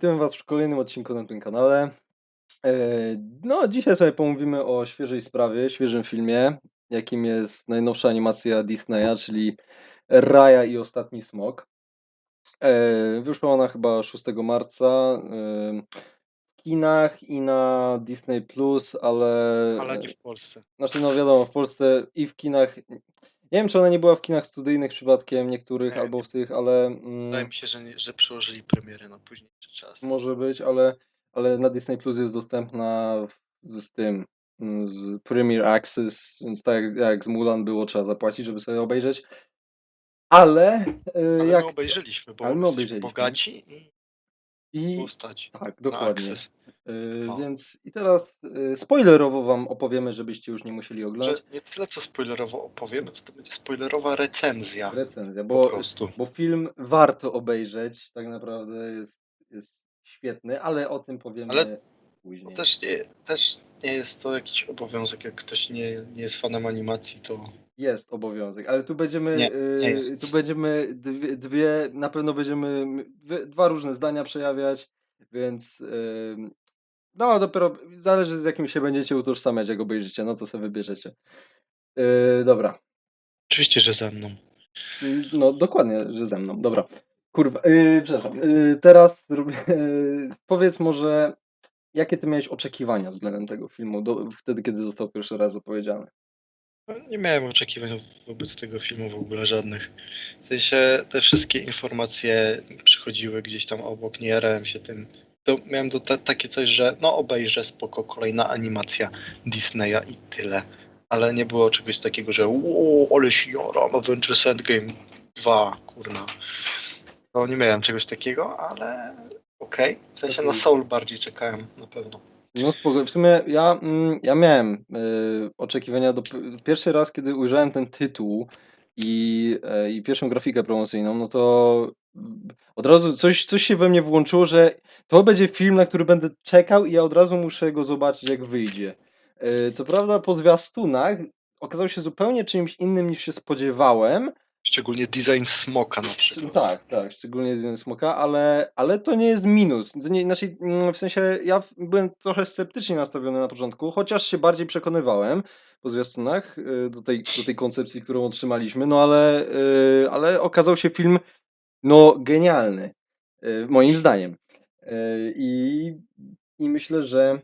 Witamy Was w kolejnym odcinku na tym kanale. E, No, dzisiaj sobie pomówimy o świeżej sprawie, świeżym filmie, jakim jest najnowsza animacja Disneya, czyli Raya i Ostatni Smok. E, Wyszła ona chyba 6 marca e, w kinach i na Disney Plus, ale. Ale nie w Polsce. Znaczy, no wiadomo, w Polsce i w kinach. Nie wiem, czy ona nie była w kinach studyjnych przypadkiem niektórych, Nie, albo w tych, ale. mm, Wydaje mi się, że, nie, że przełożyli premierę na późniejszy czas. Może być, ale, ale na Disney Plus jest dostępna w- z tym, mm, z Premier Access, więc tak jak, jak z Mulan było, trzeba zapłacić, żeby sobie obejrzeć. Ale, y, Ale jak. my obejrzeliśmy, bo ale my obejrzeliśmy. bogaci i I było stać tak, dokładnie. Y. Więc i teraz y, spoilerowo wam opowiemy, żebyście już nie musieli Że oglądać. nie tyle co spoilerowo opowiemy, to to będzie spoilerowa recenzja. Recenzja, Po bo, prostu. bo film warto obejrzeć, tak naprawdę jest, jest świetny, ale o tym powiemy Ale później. Też nie, też nie jest to jakiś obowiązek, jak ktoś nie, nie jest fanem animacji, to Jest obowiązek, ale tu będziemy, Nie, nie y, tu będziemy dwie, dwie, na pewno będziemy dwie, dwa różne zdania przejawiać, więc y, no dopiero zależy z jakim się będziecie utożsamiać, jak obejrzycie, no to sobie wybierzecie. Y, dobra, oczywiście, że ze mną. Y, no dokładnie, że ze mną, dobra. Kurwa, y, przepraszam, teraz powiedz może, jakie ty miałeś oczekiwania względem tego filmu, do, wtedy, kiedy został pierwszy raz zapowiedziany? No, Nie miałem oczekiwań wobec tego filmu w ogóle żadnych. W sensie te wszystkie informacje przychodziły gdzieś tam obok, nie jarałem się tym. To miałem do ta, takie coś, że no obejrzę spoko, kolejna animacja Disneya i tyle. Ale nie było czegoś takiego, że wow, ale się jaram, Avengers Endgame 2, kurna. To nie miałem czegoś takiego, ale okej. W sensie na Soul bardziej czekałem na pewno. No spoko. W sumie ja, mm, ja miałem y, oczekiwania do pierwszy raz, kiedy ujrzałem ten tytuł i, e, i pierwszą grafikę promocyjną, no to mm, od razu coś, coś się we mnie włączyło, że to będzie film, na który będę czekał i ja od razu muszę go zobaczyć, jak wyjdzie. Y, Co prawda po zwiastunach okazał się zupełnie czymś innym niż się spodziewałem. Szczególnie design smoka na przykład. Tak, tak, szczególnie z smoka, ale, ale to nie jest minus. To nie, znaczy, mm, w sensie ja byłem trochę sceptycznie nastawiony na początku, chociaż się bardziej przekonywałem po zwiastunach y, do tej, do tej koncepcji, którą otrzymaliśmy, no ale, y, ale okazał się film no genialny, y, moim zdaniem. I, I myślę, że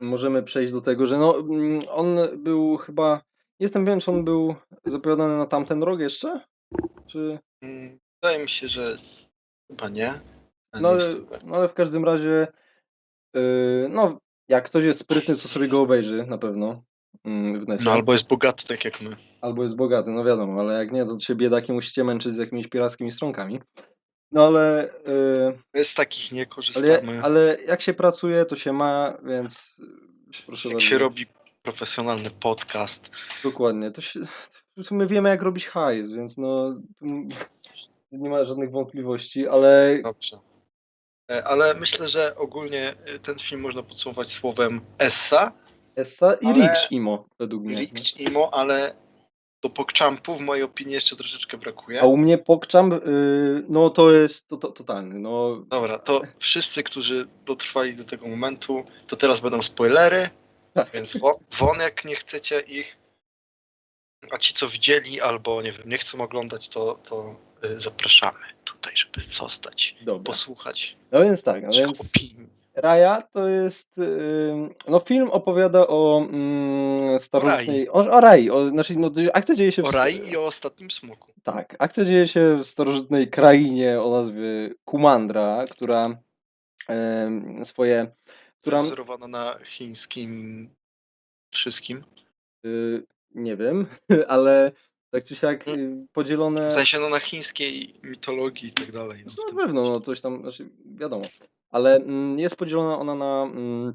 możemy przejść do tego, że no mm, on był chyba, jestem pewien, czy on był zapowiadany na tamten rok jeszcze? Czy... Mm, Wydaje mi się, że chyba nie. Ale No ale, pewien. no ale w każdym razie, yy, no jak ktoś jest sprytny, to sobie go obejrzy na pewno mm, w necie. no albo jest bogaty tak jak my. Albo jest bogaty, no wiadomo, ale jak nie, to się biedaki musicie męczyć z jakimiś pirackimi stronkami. No ale, yy, z takich nie ale, korzystamy. ale jak się pracuje, to się ma, więc yy, proszę jak bardzo. się robi profesjonalny podcast. Dokładnie, to się, sumie wiemy jak robić hajs, więc no nie ma żadnych wątpliwości, ale Dobrze. E, Ale myślę, że ogólnie e, ten film można podsumować słowem Essa Essa i Ale- Rich Imo według mnie. Rich Imo, ale do pokczampu w mojej opinii jeszcze troszeczkę brakuje. A u mnie Pogchamp, yy, no to jest to, to, totalny, no Dobra, to wszyscy, którzy dotrwali do tego momentu, to teraz będą spoilery, tak. więc wo- won jak nie chcecie ich, a ci co widzieli albo nie wiem, nie chcą oglądać, to, to y, zapraszamy tutaj, żeby zostać, Dobra. posłuchać No więc tak, no więc opinii. Raya to jest, yy, no film opowiada o mm, starożytnej, O o, o Rai, o, znaczy no, akcja dzieje się w, O Rai i o ostatnim smoku. tak, akcja dzieje się w starożytnej krainie o nazwie Kumandra, która swoje, która, Wzorowana na chińskim wszystkim. yy, nie wiem, ale tak czy siak yy, podzielone... W sensie no na chińskiej mitologii i tak dalej. No, w No na pewno, no coś tam, znaczy wiadomo. Ale mm, jest podzielona ona na mm,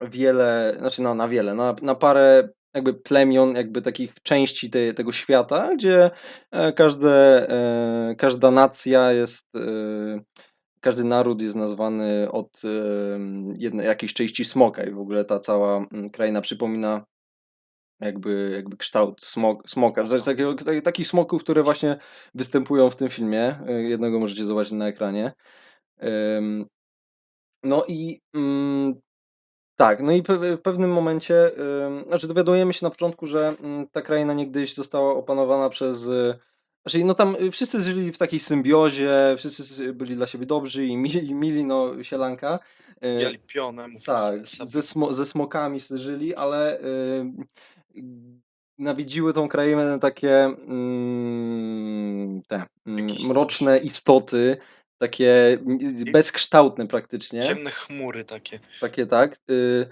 wiele, znaczy na, na wiele, na, na parę jakby plemion, jakby takich części te, tego świata, gdzie e, każde, e, każda nacja jest, e, każdy naród jest nazwany od e, jednej, jakiejś części smoka i w ogóle ta cała mm, kraina przypomina jakby, jakby kształt smok, smoka. Takiego, tak- takich smoków, które właśnie występują w tym filmie. E, Jednego możecie zobaczyć na ekranie. No i, mm, tak, no i w pewnym momencie, znaczy dowiadujemy się na początku, że, mm, ta kraina niegdyś została opanowana przez znaczy no tam, y, wszyscy żyli w takiej symbiozie, wszyscy s byli dla siebie dobrzy i mili mili, no sielanka. Y, pionę, mówili tak, ze smo ze smokami żyli, ale, y, nawiedziły tą krainę takie, mm, te, mm, mroczne istoty, takie bezkształtne praktycznie. Ciemne chmury takie. Takie tak, y, y,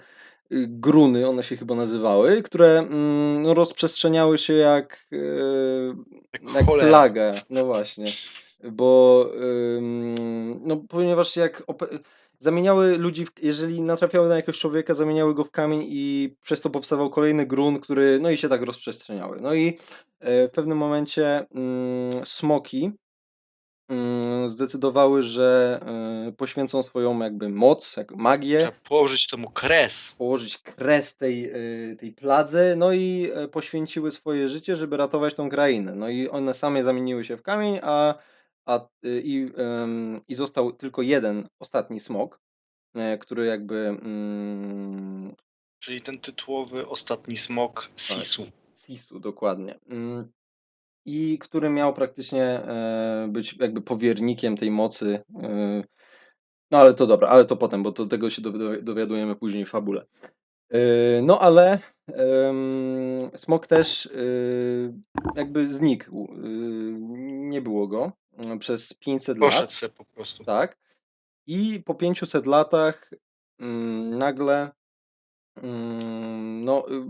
gruny one się chyba nazywały, które, mm, no rozprzestrzeniały się jak, y, Jak cholera. plaga. No właśnie, bo, no ponieważ jak zamieniały ludzi w jeżeli natrafiały na jakiegoś człowieka, zamieniały go w kamień i przez to powstawał kolejny grunt, który no i się tak rozprzestrzeniały. No i, e, w pewnym momencie, mm, smoki, mm, zdecydowały, że, y, poświęcą swoją jakby moc, jak magię Trzeba położyć temu kres. położyć kres tej, y, tej pladze, no i, e, poświęciły swoje życie, żeby ratować tą krainę. No i one same zamieniły się w kamień, a a y, i, ym, i został tylko jeden ostatni smok, e, który jakby, mm Czyli ten tytułowy ostatni smok tak, Sisu. Sisu, dokładnie. Mm, i który miał praktycznie, e, być jakby powiernikiem tej mocy, y, no ale to dobra, ale to potem, bo to tego się dowi dowiadujemy później w fabule. Y, no ale, smok też, jakby znikł, nie było go, przez 500 Poszedł lat. se po prostu. Tak. I po 500 latach, mm, nagle, no, y,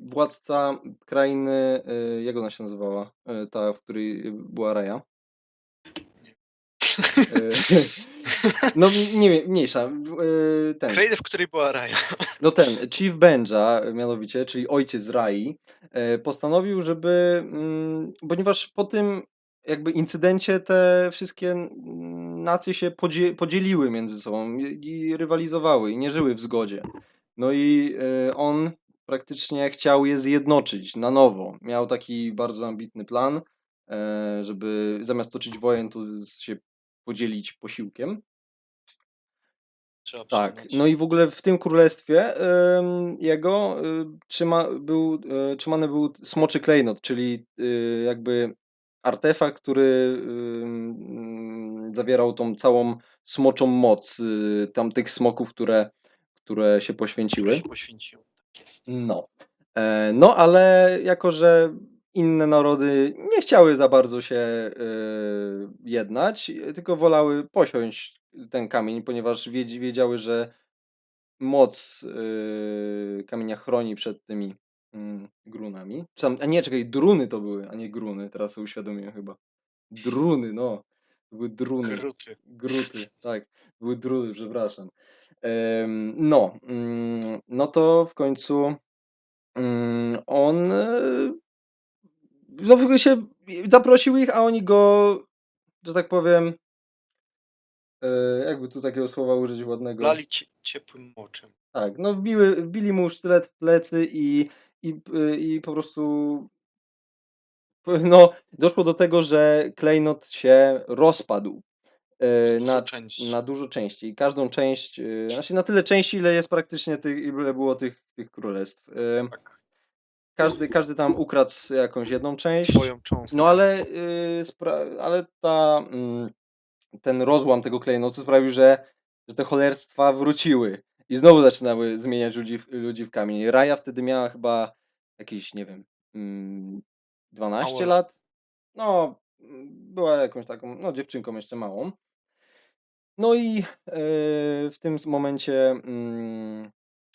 władca krainy, y, jak ona się nazywała, y, ta, w której była? Y, no nie wiem, mniejsza, ten Krainy, w której była Raya. no ten, Chief Benja mianowicie, czyli ojciec Rai, postanowił, żeby, mm, ponieważ po tym jakby incydencie te wszystkie n nacje się podzie podzieliły między sobą i rywalizowały i nie żyły w zgodzie. No i, y, on praktycznie chciał je zjednoczyć na nowo. Miał taki bardzo ambitny plan, e, żeby zamiast toczyć wojen, to się podzielić posiłkiem. Trzeba Tak, przyznać. no i w ogóle w tym królestwie, jego, y, trzyma był, y, trzymany był smoczy klejnot, czyli, y, jakby artefakt, który, ym, zawierał tą całą smoczą moc, y, tamtych smoków, które które się Które poświęciły. się poświęciły, tak jest. No. E, no ale jako, że inne narody nie chciały za bardzo się, y, jednać, tylko wolały posiąść ten kamień, ponieważ wiedz wiedziały, że moc, y, kamienia chroni przed tymi, mm, grunami. Czy tam a nie, czekaj, druny to były, a nie gruny, teraz sobie uświadomiłem chyba. Druny, no. Były druny. Gruty. Gruty, tak. Były druny, przepraszam. No, mm, no to w końcu, mm, on, no w ogóle się zaprosił ich, a oni go, że tak powiem y, jakby tu takiego słowa użyć ładnego? Cie ciepłym moczem. Tak, no wbiły wbili mu sztylet w plecy i i p i po prostu no, doszło do tego, że klejnot się rozpadł, na części. na dużo części. I każdą część, y, znaczy na tyle części, ile jest praktycznie tych ile było tych tych królestw. Y, Tak. każdy każdy tam ukradł jakąś jedną część. Swoją cząstkę. No ale, y, ale ta, mm, ten rozłam tego klejnotu sprawił, że że te cholerstwa wróciły i znowu zaczynały zmieniać ludzi w ludzi w kamień. Raya wtedy miała chyba jakieś, nie wiem, mm, 12 Mało lat. lat. No, mm, była jakąś taką, no dziewczynką jeszcze małą. No i, y, w tym momencie, mm,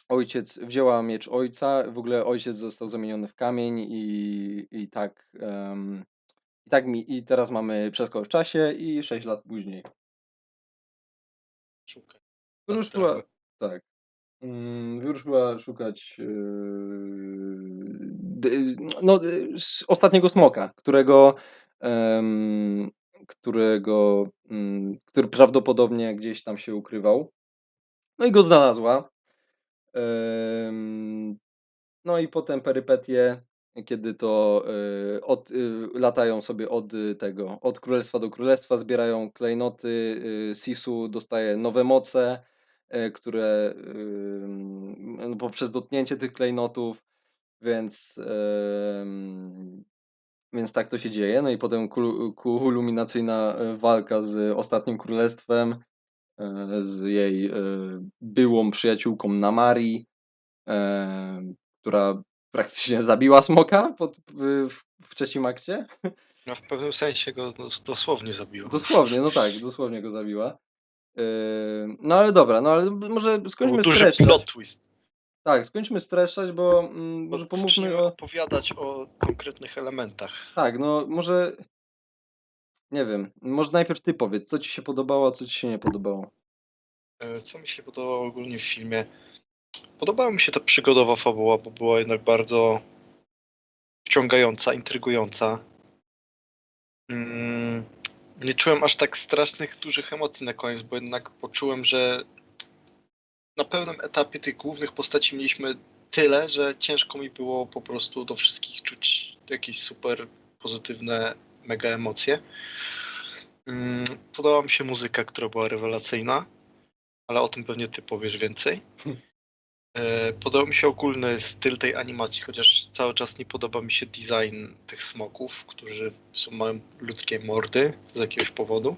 ojciec wzięła miecz ojca, w ogóle ojciec został zamieniony w kamień i i tak, i tak mi i teraz mamy przeskok w czasie i 6 lat później. Szukaj. Wyruszyła Astrały. tak. Mm, wyruszyła szukać, yy, d no, y, s ostatniego smoka, którego, którego, mm, który prawdopodobnie gdzieś tam się ukrywał. No i go znalazła. No i potem perypetie, kiedy to, y, od y, latają sobie od tego, od królestwa do królestwa, zbierają klejnoty, y, Sisu dostaje nowe moce, e, które no, poprzez dotknięcie tych klejnotów, więc, więc tak to się dzieje. No i potem kul- kulminacyjna e, walka z Ostatnim Królestwem, e, z jej e, byłą przyjaciółką Namari, która praktycznie zabiła smoka pod, w, w trzecim akcie. No w pewnym sensie go dos- dosłownie zabiło. Dosłownie, no tak, dosłownie go zabiła. No ale dobra, no ale może skończmy duży streszczać. plot twist. Tak, skończmy streszczać, bo mm, może pomówmy o... opowiadać o konkretnych elementach. Tak, no może... Nie wiem, może najpierw ty powiedz, co ci się podobało, a co ci się nie podobało. E, Co mi się podobało ogólnie w filmie? Podobała mi się ta przygodowa fabuła, bo była jednak bardzo wciągająca, intrygująca. Mm, Nie czułem aż tak strasznych, dużych emocji na koniec, bo jednak poczułem, że na pewnym etapie tych głównych postaci mieliśmy tyle, że ciężko mi było po prostu do wszystkich czuć jakieś super pozytywne, mega emocje. Mm, Podobała mi się muzyka, która była rewelacyjna, ale o tym pewnie ty powiesz więcej. E, Podobał mi się ogólny styl tej animacji, chociaż cały czas nie podoba mi się design tych smoków, którzy są, mają ludzkie mordy z jakiegoś powodu.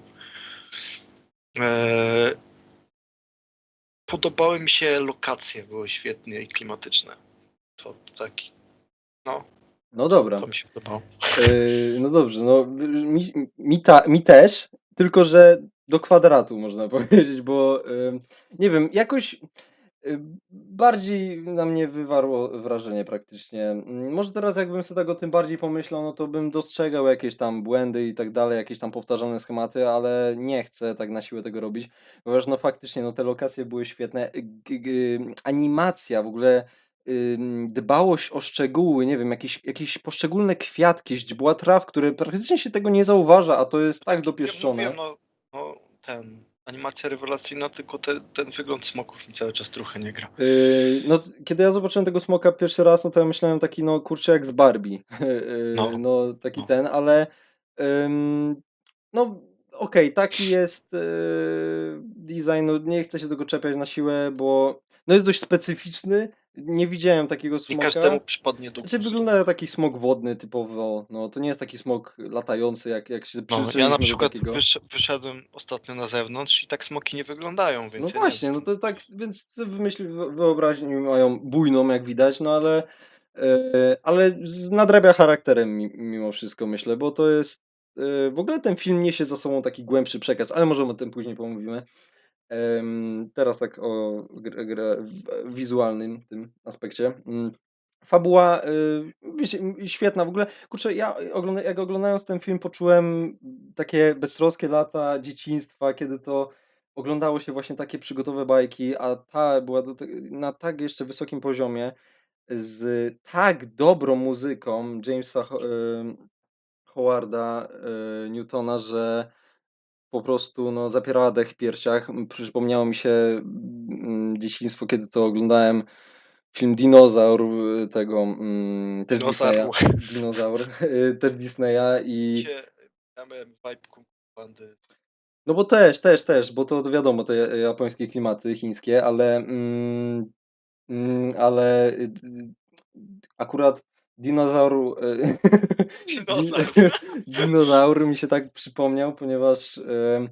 Podobały mi się lokacje, były świetne i klimatyczne. To taki. No, No dobra. to mi się podobało. Yy, no dobrze, no mi, mi, ta, mi też, tylko że do kwadratu można powiedzieć, bo yy, nie wiem, jakoś bardziej na mnie wywarło wrażenie praktycznie. Może teraz jakbym sobie tego tym bardziej pomyślał, no to bym dostrzegał jakieś tam błędy i tak dalej, jakieś tam powtarzane schematy, ale nie chcę tak na siłę tego robić, ponieważ no faktycznie no te lokacje były świetne, G- g- animacja w ogóle dbałość o szczegóły, nie wiem, jakieś, jakieś poszczególne kwiatki, źdźbła traw, które praktycznie się tego nie zauważa, a to jest tak Ja dopieszczone. mówiłem, no, no ten. Animacja rewelacyjna, tylko te, ten wygląd smoków mi cały czas trochę nie gra. Yy, no, kiedy ja zobaczyłem tego smoka pierwszy raz, no to ja myślałem taki, no kurczę, jak z Barbie. Yy, No. no, taki No. ten, ale ym, no okej, taki jest yy, design, no nie chcę się tego czepiać na siłę, bo no jest dość specyficzny. Nie widziałem takiego smoka. każdemu przypadnie do Znaczy wygląda jak taki smok wodny typowo, no to nie jest taki smok latający, jak, jak się No, ja na przykład wysz, wyszedłem ostatnio na zewnątrz i tak smoki nie wyglądają, więc No ja nie właśnie, no to tak, więc wymyśli, wyobraźni mają bujną, jak widać, no ale, e, ale nadrabia charakterem mi- mimo wszystko, myślę, bo to jest, e, w ogóle ten film niesie za sobą taki głębszy przekaz, ale możemy o tym później pomówimy. Teraz tak o gr- gr- w- wizualnym tym aspekcie. Mm, Fabuła y, świetna w ogóle. Kurczę, ja ogląda, jak oglądając ten film poczułem takie beztroskie lata dzieciństwa, kiedy to oglądało się właśnie takie przygotowe bajki, a ta była do na tak jeszcze wysokim poziomie, z tak dobrą muzyką Jamesa Ho- Howarda y, Newtona, że po prostu no, zapierała dech w piersiach. Przypomniało mi się mm, dzieciństwo, kiedy to oglądałem film Dinozaur y, tego mm, też Disneya. Dinozaur. Y, też Disneya i miałem vibe bandy. no bo też, też, też, bo to wiadomo, te ja- japońskie klimaty chińskie, ale mm, mm, ale y, akurat dinozaur y, Dinozaur. dinozaur mi się tak przypomniał, ponieważ em,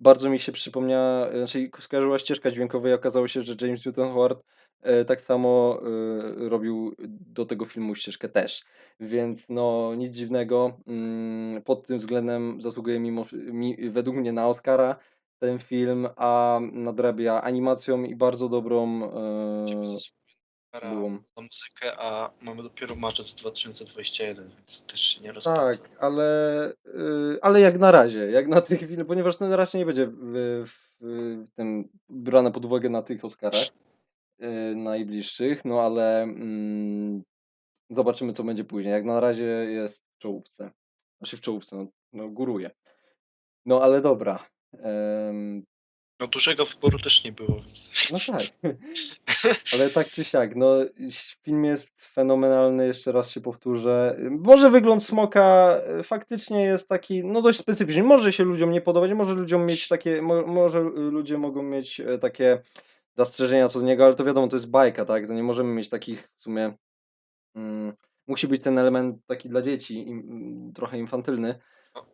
bardzo mi się przypomniała, znaczy skojarzyła ścieżka dźwiękowa i okazało się, że James Newton Howard e, tak samo e, robił do tego filmu ścieżkę też. Więc no nic dziwnego. mm, Pod tym względem zasługuje mimo, mi, według mnie na Oscara ten film, a nadrabia animacją i bardzo dobrą e, Kara byłą. za muzykę, a mamy dopiero marzec 2021, więc też się nie rozpędza. Tak, ale, y, ale jak na razie, jak na tych film, ponieważ no, raczej nie będzie w, w, w tym brane pod uwagę na tych Oscarach y, najbliższych, no ale mm, zobaczymy co będzie później. Jak na razie jest w czołówce. Znaczy w czołówce, no, no góruje. No ale dobra. No dużego wyboru też nie było, więc... no tak. Ale tak czy siak, no film jest fenomenalny, jeszcze raz się powtórzę. Może wygląd smoka e, faktycznie jest taki, no dość specyficzny. Może się ludziom nie podobać, może ludziom mieć takie, mo, może ludzie mogą mieć e, takie zastrzeżenia co do niego, ale to wiadomo, to jest bajka, tak? To nie możemy mieć takich w sumie. Mm, musi być ten element taki dla dzieci, im, trochę infantylny.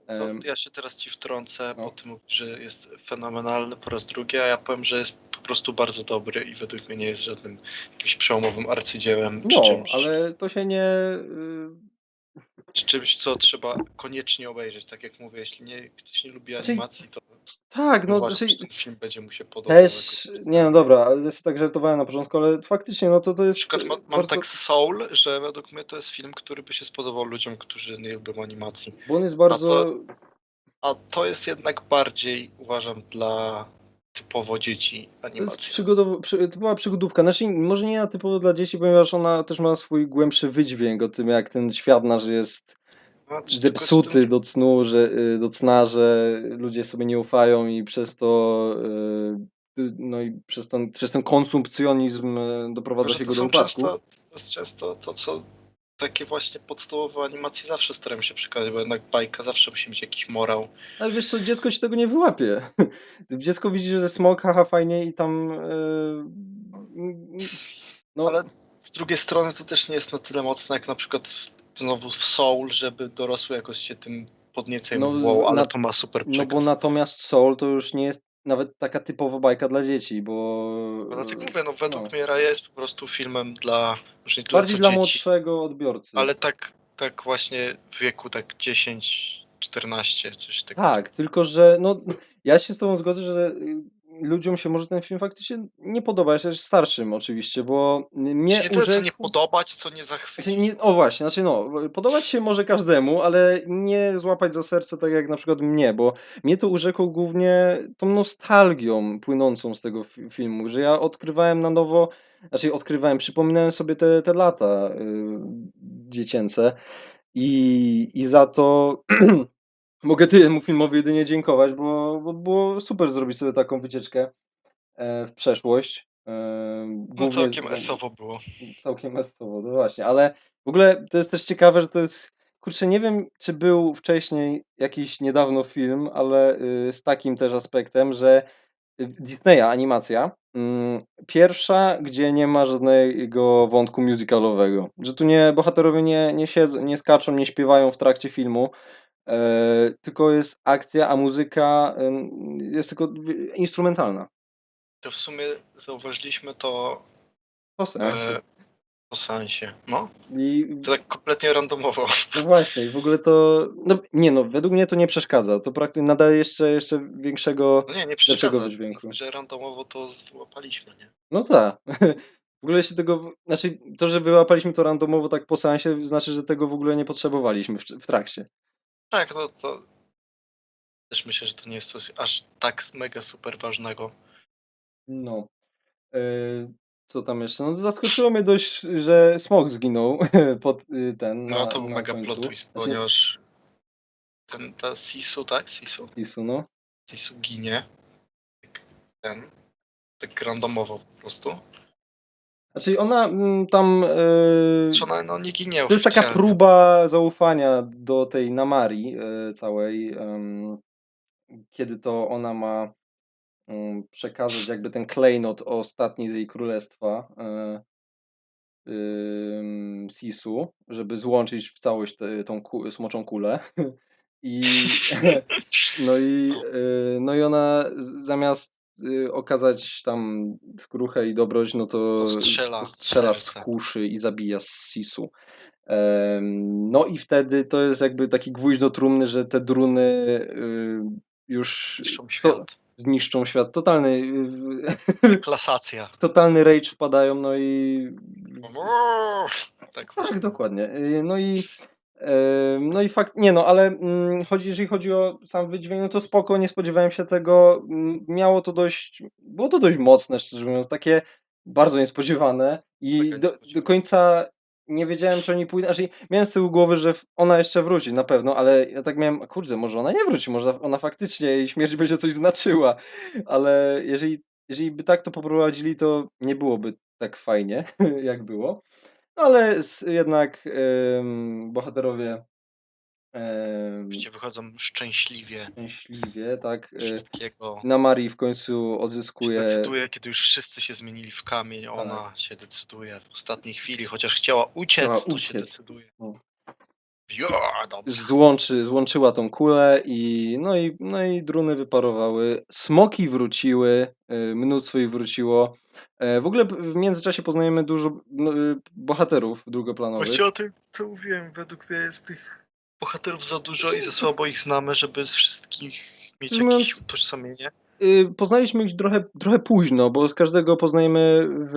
To ja się teraz ci wtrącę, no. bo ty mówisz, że jest fenomenalny po raz drugi, a ja powiem, że jest po prostu bardzo dobry i według mnie nie jest żadnym jakimś przełomowym arcydziełem, czy No, czymś, ale to się nie. czy czymś, co trzeba koniecznie obejrzeć. Tak jak mówię, jeśli nie, ktoś nie lubi Znaczy, animacji, to Tak, no, uważam, znaczy, że ten film będzie mu się podobał. też. Nie, no dobra, ale ja sobie tak żartowałem na początku, ale faktycznie, no to to Na jest. przykład y, ma, mam bardzo, tak Soul, że według mnie to jest film, który by się spodobał ludziom, którzy nie lubią animacji. Bo on jest A bardzo. to, a to jest jednak bardziej, uważam, dla typowo dzieci To jest animacja. przygodowo, przy, typowa przygodówka. Znaczy, może nie na typowo dla dzieci, ponieważ ona też ma swój głębszy wydźwięk o tym, jak ten świat nasz jest Zepsuty do cnu, że, y, do cna, że ludzie sobie nie ufają i przez to y, y, no i przez ten, przez ten konsumpcjonizm doprowadza się go do upadku. często, to jest często to, co takie właśnie podstawowe animacje zawsze staram się przekazać, bo jednak bajka zawsze musi mieć jakiś morał. Ale wiesz co, dziecko ci tego nie wyłapie. Dziecko widzi, że smok, haha, fajnie i tam y, no, Ale z drugiej strony to też nie jest na tyle mocne, jak na przykład znowu w Soul, żeby dorosły jakoś się tym podnieceń No, wow, ale na- to ma super no przekaz. bo natomiast Soul to już nie jest nawet taka typowa bajka dla dzieci, bo No dlatego mówię, no według no. mnie Raya jest po prostu filmem dla, może nie tyle bardziej dla dzieci, młodszego odbiorcy. ale tak, tak właśnie w wieku tak 10, 14, coś takiego. Tak, tylko że no, ja się z tobą zgodzę, że y, ludziom się może ten film faktycznie nie podoba, ja też starszym oczywiście, bo mnie nie tyle co nie urzekł... podobać, co nie Znaczy, zachwycić. nie, o właśnie, znaczy no, podobać się może każdemu, ale nie złapać za serce tak jak na przykład mnie, bo mnie to urzekło głównie tą nostalgią płynącą z tego fi- filmu, że ja odkrywałem na nowo, znaczy odkrywałem, przypominałem sobie te, te lata y, dziecięce i, i za to mogę temu filmowi jedynie dziękować, bo, bo było super zrobić sobie taką wycieczkę e, w przeszłość. e, No głównie z- całkiem esowo było. całkiem esowo, no właśnie, ale w ogóle to jest też ciekawe, że to jest, kurczę, nie wiem, czy był wcześniej jakiś niedawno film, ale y, z takim też aspektem, że y, Disneya animacja, mm, pierwsza, gdzie nie ma żadnego wątku musicalowego, że tu nie, bohaterowie nie, nie siedzą, nie skaczą, nie śpiewają w trakcie filmu, tylko jest akcja, a muzyka jest tylko instrumentalna. To w sumie zauważyliśmy to Po sensie. e, po sensie. No, I to tak kompletnie randomowo. No właśnie, w ogóle to. No nie no, według mnie to nie przeszkadza. To praktycznie nadaje jeszcze, jeszcze większego. No nie, nie przeszkadza. wydźwięku. Że randomowo to wyłapaliśmy, nie? No tak. W ogóle się tego. Znaczy, to, że wyłapaliśmy to randomowo tak po seansie, znaczy, że tego w ogóle nie potrzebowaliśmy w, w trakcie. Tak, no to też myślę, że to nie jest coś aż tak mega super ważnego. No. E, co tam jeszcze? No zaskoczyło mnie dość, że smok zginął pod y, ten. No na, to był mega końcu. plot twist, Znaczy, ponieważ ten, ta Sisu, tak? Sisu? Isu, no. Sisu ginie. Tak, ten. Tak randomowo po prostu. Znaczy ona mm, tam. e, Znaczy ona no, nie ginie To jest taka próba zaufania do tej Namari e, całej, em, kiedy to ona ma mm, przekazać jakby ten klejnot ostatni z jej królestwa e, Sisu, żeby złączyć w całość tę- tą ku, smoczą kulę. I, no, i, no i ona zamiast okazać tam skruchę i dobroć, no to To strzela strzela z kuszy i zabija z Sisu. No i wtedy to jest jakby taki gwóźdź do trumny, że te druny y, już Niszczą to, świat. zniszczą świat. Totalny, y, Klasacja. totalny rage wpadają, no i Tak, tak, dokładnie. Y, No i no i fakt, nie no, ale mm, chodzi, jeżeli chodzi o sam wydźwięk, no to spoko, nie spodziewałem się tego. Mm, Miało to dość, było to dość mocne, szczerze mówiąc, takie bardzo niespodziewane i do, do końca nie wiedziałem, czy oni pójdą, znaczy miałem z tyłu głowy, że ona jeszcze wróci, na pewno, ale ja tak miałem, kurde, może ona nie wróci, może ona faktycznie jej śmierć będzie coś znaczyła, ale jeżeli, jeżeli by tak to poprowadzili, to nie byłoby tak fajnie, jak było. No ale jednak bohaterowie wychodzą szczęśliwie szczęśliwie, tak. e, wszystkiego. Na Marii w końcu Się odzyskuje. decyduje, kiedy już wszyscy się zmienili w kamień, ona Tak. się decyduje w ostatniej chwili, chociaż chciała uciec, Chciała to się uciec. decyduje. No. Ja, dobrze. Złączy, złączyła tą kulę i no, i no i druny wyparowały. Smoki wróciły, y, mnóstwo ich wróciło. E, W ogóle w międzyczasie poznajemy dużo no, y, bohaterów drugoplanowych. Właśnie o tym to mówiłem, według mnie jest tych bohaterów za dużo i za słabo ich znamy, żeby z wszystkich mieć Szczerze mówiąc, jakieś utożsamienie. Y, Poznaliśmy ich trochę, trochę późno, bo z każdego poznajemy w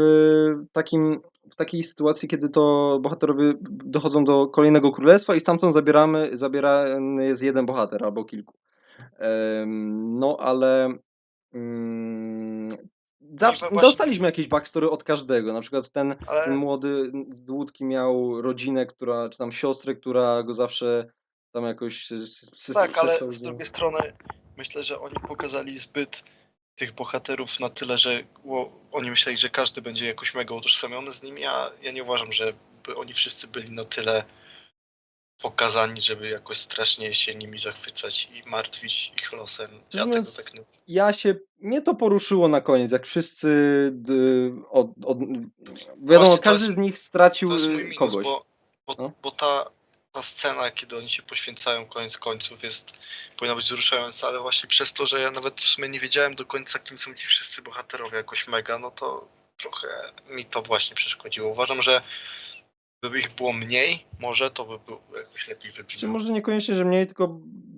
takim w takiej sytuacji, kiedy to bohaterowie dochodzą do kolejnego królestwa i stamtąd zabieramy, zabierany jest jeden bohater albo kilku. No ale mm, zawsze właśnie- dostaliśmy jakieś backstory od każdego. Na przykład ten, ten Ale młody z łódki miał rodzinę, która, czy tam siostrę, która go zawsze tam jakoś s- tak, ale z drugiej strony myślę, że oni pokazali zbyt tych bohaterów na tyle, że oni myśleli, że każdy będzie jakoś mega utożsamiony z nimi, a ja nie uważam, że oni wszyscy byli na tyle pokazani, żeby jakoś strasznie się nimi zachwycać i martwić ich losem. Ja tego tak nie... ja się, mnie to poruszyło na koniec, jak wszyscy od, od, wiadomo, Właśnie każdy jest- z nich stracił y, minus, kogoś. bo, bo, No. bo ta, ta scena, kiedy oni się poświęcają koniec końców jest, powinna być wzruszająca, ale właśnie przez to, że ja nawet w sumie nie wiedziałem do końca, kim są ci wszyscy bohaterowie jakoś mega, no to trochę mi to właśnie przeszkodziło. Uważam, że gdyby ich było mniej, może to by był jakoś lepiej Czy wybrzmiał. może niekoniecznie, że mniej, tylko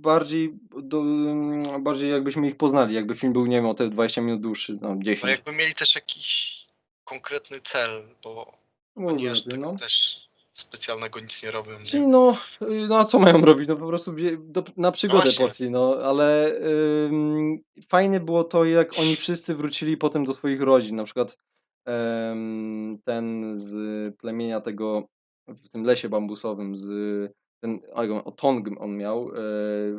bardziej, do, mm, bardziej jakbyśmy ich poznali, jakby film był, nie wiem, o te 20 minut dłuższy, no 10. No jakby mieli też jakiś konkretny cel, bo Może oni aż no. też specjalnego nic nie robią. Czyli Nie? no, y, no a co mają robić? No po prostu wzię- do, na przygodę właśnie. poszli, no ale ym, fajne było to, jak oni wszyscy wrócili potem do swoich rodzin. Na przykład em, ten z plemienia tego w tym lesie bambusowym, z ten o, Otong on miał, e,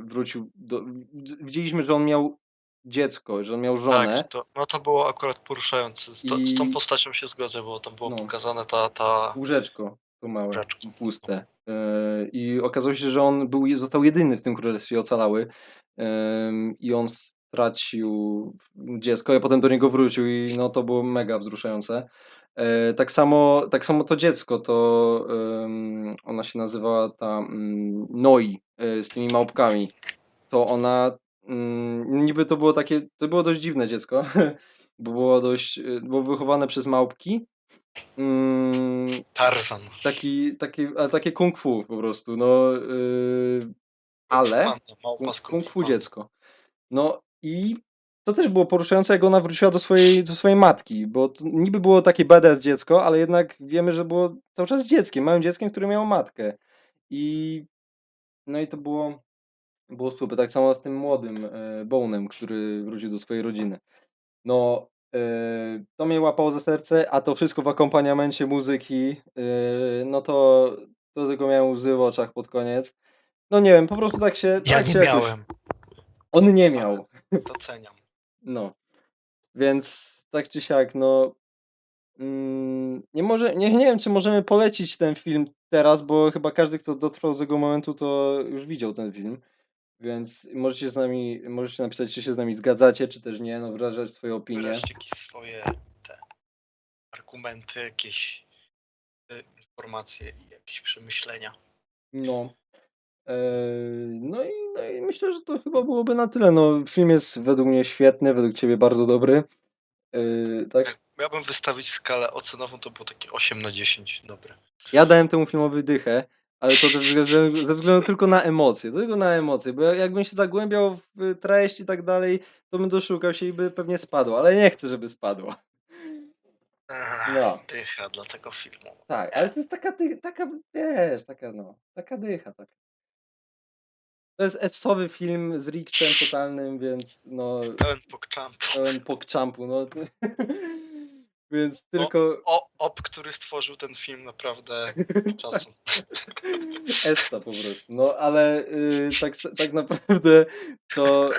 wrócił do, w- widzieliśmy, że on miał dziecko, że on miał żonę. Tak, to, no to było akurat poruszające. Z, to, z tą postacią się zgodzę, bo tam było No. pokazane ta, ta... Łóżeczko, to małe, Łóżeczko. puste. E, I okazało się, że on był, został jedyny w tym królestwie ocalały. I on stracił dziecko, a potem do niego wrócił i no to było mega wzruszające. E, Tak samo, tak samo to dziecko, to ona się nazywała ta mm, Noi e, z tymi małpkami. To ona mm, niby to było takie, to było dość dziwne dziecko, bo było dość, było wychowane przez małpki. Mm, Tarzan. Taki, taki, ale takie kung fu po prostu, no yy, ale Panda, kung, fu dziecko. No i to też było poruszające, jak ona wróciła do swojej, do swojej matki, bo to niby było takie badass dziecko, ale jednak wiemy, że było cały czas dzieckiem, małym dzieckiem, które miało matkę. I no i to było, było super. Tak samo z tym młodym e, Bone'em, który wrócił do swojej rodziny. No, to mnie łapało za serce, a to wszystko w akompaniamencie muzyki, e, no to, to tylko miałem łzy w oczach pod koniec. No nie wiem, po prostu tak się. Ja tak nie się jakoś- miałem, On nie miał. doceniam. No. Więc tak czy siak, no. Mm, nie, może, nie, nie wiem, czy możemy polecić ten film teraz, bo chyba każdy, kto dotrwał do tego momentu, to już widział ten film. Więc możecie z nami, możecie napisać, czy się z nami zgadzacie, czy też nie, no wyrażać swoje opinie. Wyraźcie jakieś swoje te argumenty, jakieś y, informacje i jakieś przemyślenia. No. Eee, no, i, no i myślę, że to chyba byłoby na tyle. No, film jest według mnie świetny, według ciebie bardzo dobry. Eee, tak? Miałbym wystawić skalę ocenową, to było takie 8 na 10. Dobre. Ja dałem temu filmowi dychę, ale to ze względu, ze względu tylko na emocje, tylko na emocje, bo jakbym się zagłębiał w treść i tak dalej, to bym doszukał się i by pewnie spadło, ale nie chcę, żeby spadło. No. Dycha dla tego filmu. Tak, ale to jest taka, taka wiesz, taka no, taka dycha. To jest esowy film z rikczem totalnym, więc no, Pełen pokczamp. pełen pokczampu, no. Więc No. tylko O, Op, który stworzył ten film, naprawdę szacun. Essa po prostu. No ale y, tak, tak naprawdę to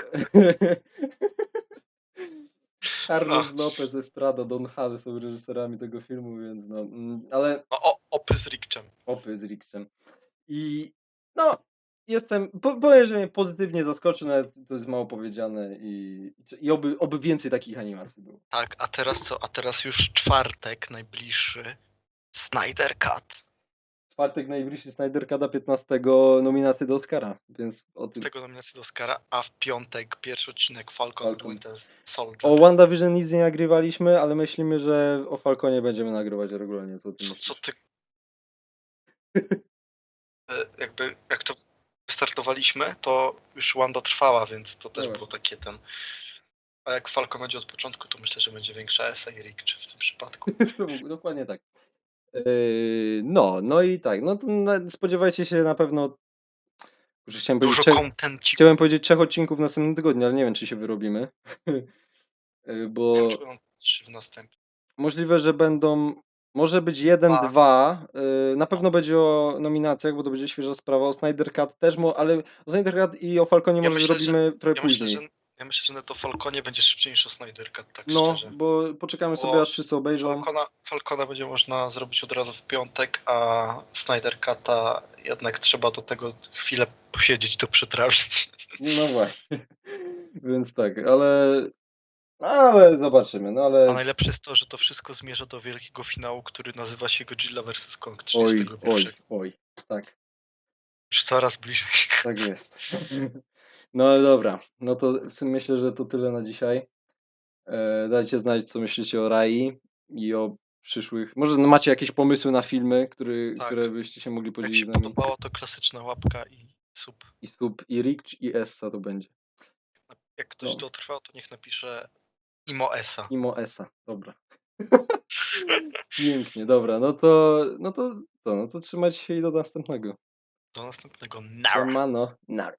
Carlos Lopez Estrada, Don Hall są reżyserami tego filmu, więc no. mm, Ale No, o, opy z Rikczem. opy z Rikczem. I no, jestem, po, powiem, że mnie pozytywnie zaskoczy, nawet to jest mało powiedziane i, i oby, oby więcej takich animacji było. Tak, a teraz co? A teraz już czwartek, najbliższy. Snyder Cut. Czwartek najbliższy Snyder Kada 15 nominacje do Oscara, więc o Z tym. tego nominacji do Oscara, a w piątek pierwszy odcinek Falcon, Falcon. Winter Soldier. O WandaVision nic nie nagrywaliśmy, ale myślimy, że o Falconie będziemy nagrywać regularnie. Co ty Co, myślisz? co ty... E, Jakby, jak to startowaliśmy, to już Wanda trwała, więc to też Dobra. było takie ten... A jak Falcon będzie od początku, to myślę, że będzie większa esej Rick, czy w tym przypadku. Dokładnie tak. Yy, no, no i tak. No spodziewajcie się na pewno. Już chciałem powiedzieć, Dużo trzech, kontenciku. chciałem powiedzieć trzech odcinków w następnym tygodniu, ale nie wiem, czy się wyrobimy. Yy, Nie Bo wiem, czy będą trzy w następnym. możliwe, że będą. Może być jeden, Dwa. dwa. Yy, na pewno będzie o nominacjach, bo to będzie świeża sprawa. O Snyder Cut też, mo- ale o Snyder Cut i o Falconie Ja może myślę, że- zrobimy trochę Ja myślę, później. że, ja myślę, że na to Falconie będzie szybciej niż o Snyder Cut, tak No, szczerze. bo poczekamy sobie, Bo aż wszyscy obejrzą. Falcona, Falcona będzie można zrobić od razu w piątek, a Snyder Cut'a jednak trzeba do tego chwilę posiedzieć, to przetrawić. No właśnie. Więc tak, ale. Ale zobaczymy, no ale. A najlepsze jest to, że to wszystko zmierza do wielkiego finału, który nazywa się Godzilla vs. Kong Oj, 31. oj, oj. Tak, Już coraz bliżej. tak jest. No ale dobra, no to w sumie myślę, że to tyle na dzisiaj. E, dajcie znać, co myślicie o Rai i o przyszłych. Może no macie jakieś pomysły na filmy, który, Tak. które byście się mogli Jak podzielić się z nami. podobało, to klasyczna łapka i sub. I Sub, i Rick, i Essa to będzie. Jak ktoś No. dotrwał, to niech napisze Imo Esa. Imo Essa, dobra. Pięknie, dobra, no to, no to, to, no to trzymajcie się i do następnego. Do następnego. Nara. Siemano, nara.